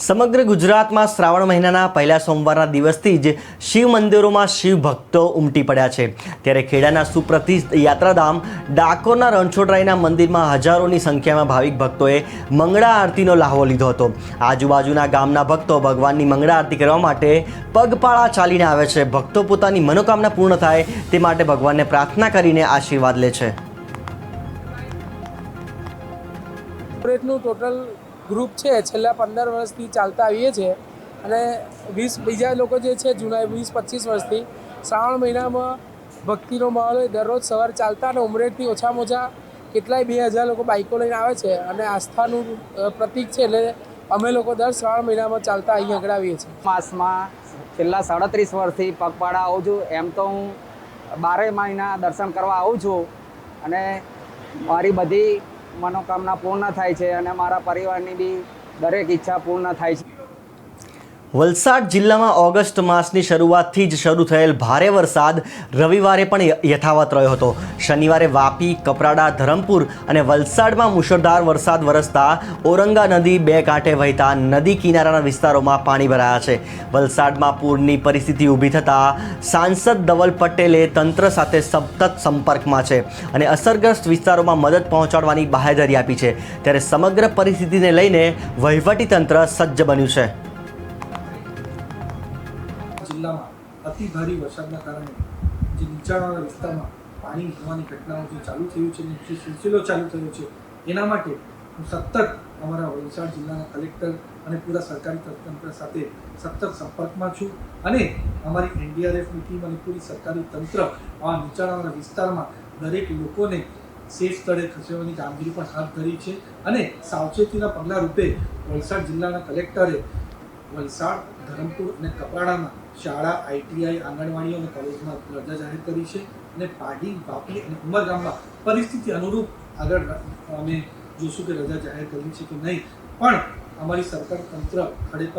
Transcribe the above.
સમગ્ર ગુજરાતમાં શ્રાવણ મહિનાના પહેલા સોમવારના દિવસથી જ શિવ મંદિરોમાં શિવ ભક્તો ઉમટી પડ્યા છે. ત્યારે ખેડાના સુપ્રતિષ્ઠ યાત્રાધામ ડાકોરના રણછોડરાયના મંદિરમાં હજારોની સંખ્યામાં ભાવિક ભક્તોએ મંગળા આરતીનો લાહવો લીધો હતો. આજુબાજુના ગામના ભક્તો ભગવાનની મંગળા આરતી કરવા માટે પગપાળા ચાલીને આવે છે. ભક્તો પોતાની મનોકામના પૂર્ણ થાય તે માટે ભગવાનને પ્રાર્થના કરીને આશીર્વાદ લે છે. ટોટલ ગ્રુપ છે, છેલ્લા પંદર વર્ષથી ચાલતા આવીએ છીએ અને વીસ, બીજા લોકો જે છે જૂના, વીસ, પચીસ વર્ષથી શ્રાવણ મહિનામાં ભક્તિનો માહોલ હોય, દરરોજ સવારે ચાલતા અને ઉમરેઠથી ઓછામાં ઓછા કેટલાય બે હજાર લોકો બાઇકો લઈને આવે છે અને આસ્થાનું પ્રતિક છે એટલે અમે લોકો દર શ્રાવણ મહિનામાં ચાલતા અહીં આગળ આવીએ છીએ. માસમાં છેલ્લા સાડત્રીસ વર્ષથી પગપાળા આવું છું. એમ તો હું બારે મહિના દર્શન કરવા આવું છું અને મારી બધી મનોકામના પૂર્ણ થાય છે અને મારા પરિવારની બી દરેક ઈચ્છા પૂર્ણ થાય છે. વલસાડ જિલ્લામાં ઓગસ્ટ માસની શરૂઆતથી જ શરૂ થયેલ ભારે વરસાદ રવિવારે પણ યથાવત રહ્યો હતો. શનિવારે વાપી, કપરાડા, ધરમપુર અને વલસાડમાં મુશળધાર વરસાદ વરસતા ઓરંગા નદી બે કાંઠે વહેતા નદી કિનારાના વિસ્તારોમાં પાણી ભરાયા છે. વલસાડમાં પૂરની પરિસ્થિતિ ઊભી થતાં સાંસદ ધવલ પટેલે તંત્ર સાથે સતત સંપર્કમાં છે અને અસરગ્રસ્ત વિસ્તારોમાં મદદ પહોંચાડવાની બાહેધરી આપી છે. ત્યારે સમગ્ર પરિસ્થિતિને લઈને વહીવટીતંત્ર સજ્જ બન્યું છે. જિલ્લામાં અતિ ભારે વરસાદના કારણે જે નીચાણવાળા વિસ્તારમાં પાણી ભરવાની ઘટનાઓ જે ચાલુ થયું છે જે સિલસિલો ચાલુ થયો છે, એના માટે હું સતત અમારા વલસાડ જિલ્લાના કલેક્ટર અને પૂરા સરકારી તંત્ર સાથે સતત સંપર્કમાં છું અને અમારી એનડીઆરએફની ટીમ અને પૂરી સરકારી તંત્ર આ નીચાણવાળા વિસ્તારમાં દરેક લોકોને સેફ સ્થળે ખસેડવાની કામગીરી પણ હાથ ધરી છે અને સાવચેતીના પગલાં રૂપે વલસાડ જિલ્લાના કલેક્ટરે વલસાડ ધરમપુર અને કપરાડામાં શાળા આઈટીઆઈ આંગણવાડીઓ અને કોલેજમાં રજા જાહેર કરી છે અને પાડી વાપી અને ઉમરગામમાં પરિસ્થિતિ અનુરૂપ આગળ અમે જોશું કે રજા જાહેર કરવી છે કે નહીં. પણ અમારી સરકાર તંત્ર ખડે